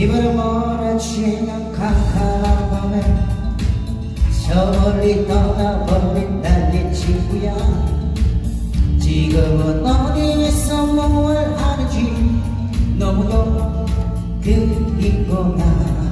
입을 몰아치는 캄캄한 밤에 저 멀리 떠나버린 나의 친구야. 지금은 어디에서 뭘 하는지 너무도 그리구나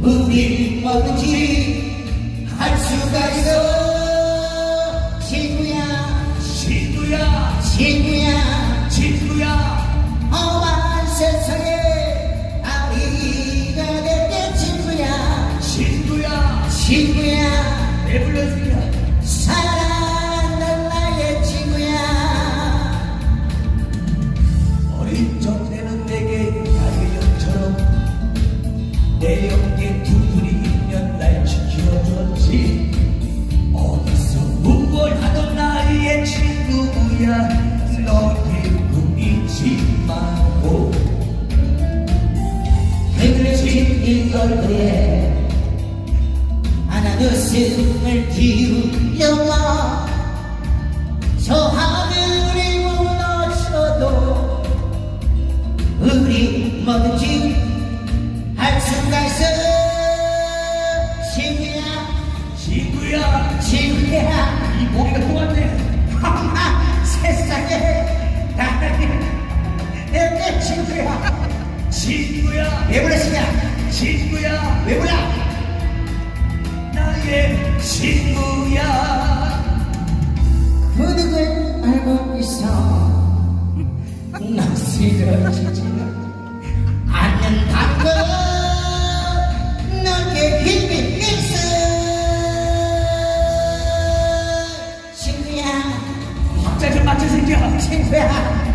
우리 뭐든지 할 수가 있어. 친구야. 친구야. 친구야. 친구야. 험한 세상에 아리가 될게 친구야. 친구야. 친구야. 내 불러주냐 사랑 내 어깨 둥글이 있면 날 지켜줬지. 어디서 무얼 하던 나의 친구야. 너의 꿈이지 말고. 그려진 이 얼굴에 하나 둘셋을 띄우려마 저하 친구야 친구야 이 머리가 통한데 하하 세상에. 나를 내 친구야. 친구야. 왜 불렀으냐 친구야. 왜 불러 나의 친구야. 그 누굴 알고 있어. 나 쓰러지지는 这就把，这是最好的青春啊！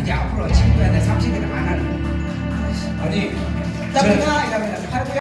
이제 앞으로 친구야 내 삼식이를 안 할래 아니 나 저- 그냥 이러면